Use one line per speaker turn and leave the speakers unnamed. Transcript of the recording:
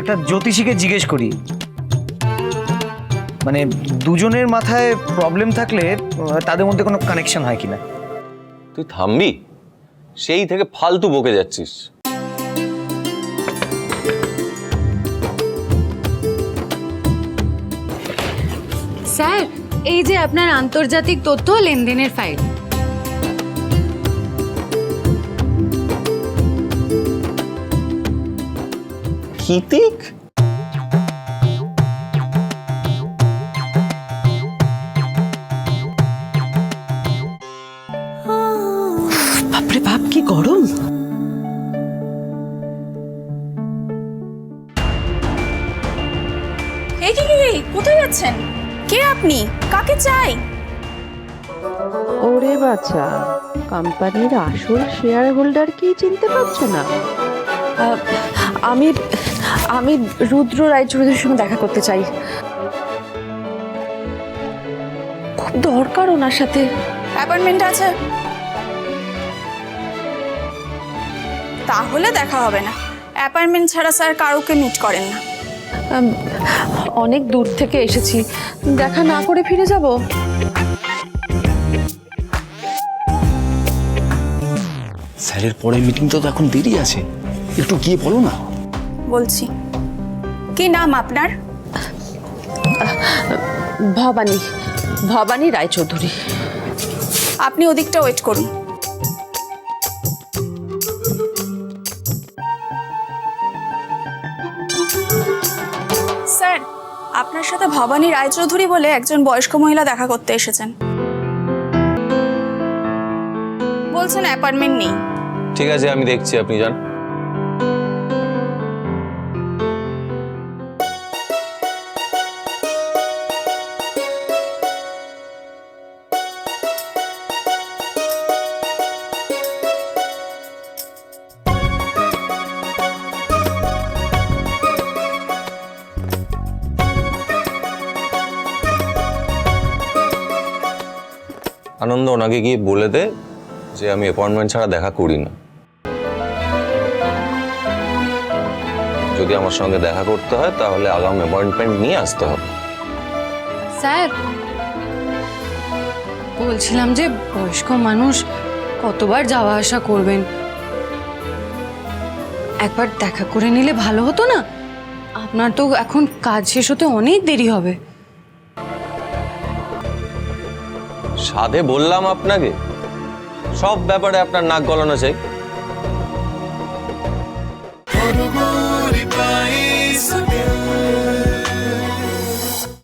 একটা জ্যোতিষীকে জিজ্ঞেস করি। মানে দুজনের মাথায় প্রবলেম থাকলে তাদের মধ্যে কোনো কানেকশন হয় কিনা?
তুই থামবি? সেই থেকে ফালতু বকে যাচ্ছিস।
স্যার এই যে আপনার আন্তর্জাতিক তথ্য লেনদেনের ফাইল
হিতিক
বাপরে বাপ কি গরম।
এই কি কি কি? কোথায় যাচ্ছেন কে আপনি? কাকে চাই?
ওরে বাচ্চা কোম্পানির আসল শেয়ার হোল্ডার কি চিনতে পারছ না?
আমি আমি রুদ্র রায়চৌধুরীর সঙ্গে দেখা করতে চাই। খুব দরকার ওনার সাথে। অ্যাপয়েন্টমেন্ট আছে। তাহলে দেখা হবে না। অ্যাপয়েন্টমেন্ট ছাড়া স্যার কারোকে মিট করেন না। অনেক দূর থেকে এসেছি। দেখা না করে ফিরে যাব?
স্যারের পরের মিটিং তো এখন দেরি আছে। একটু গিয়ে বলো না।
বলছি। কি নাম আপনার?
ভবানী ভবানী রায়চৌধুরী।
আপনি ওদিকটা ওয়েট করুন। স্যার আপনার সাথে ভবানী রায়চৌধুরী বলে একজন বয়স্ক মহিলা দেখা করতে এসেছেন। বলছেন অ্যাপার্টমেন্ট নেই।
ঠিক আছে আমি দেখছি আপনি যান। আনন্দ ওনাকে গিয়ে বলে দে যে আমি অ্যাপয়েন্টমেন্ট ছাড়া দেখা করি না। যদি আমার সঙ্গে দেখা করতে হয়, তাহলে আগাম অ্যাপয়েন্টমেন্ট নিয়ে আসতে হবে।
স্যার, বলছিলাম যে বয়স্ক মানুষ কতবার যাওয়া আসা করবেন। একবার দেখা করে নিলে ভালো হতো না? আপনার তো এখন কাজ শেষ হতে অনেক দেরি হবে।
সাধে বললাম আপনাকে। সব ব্যাপারে আপনার নাক গলানো চাই।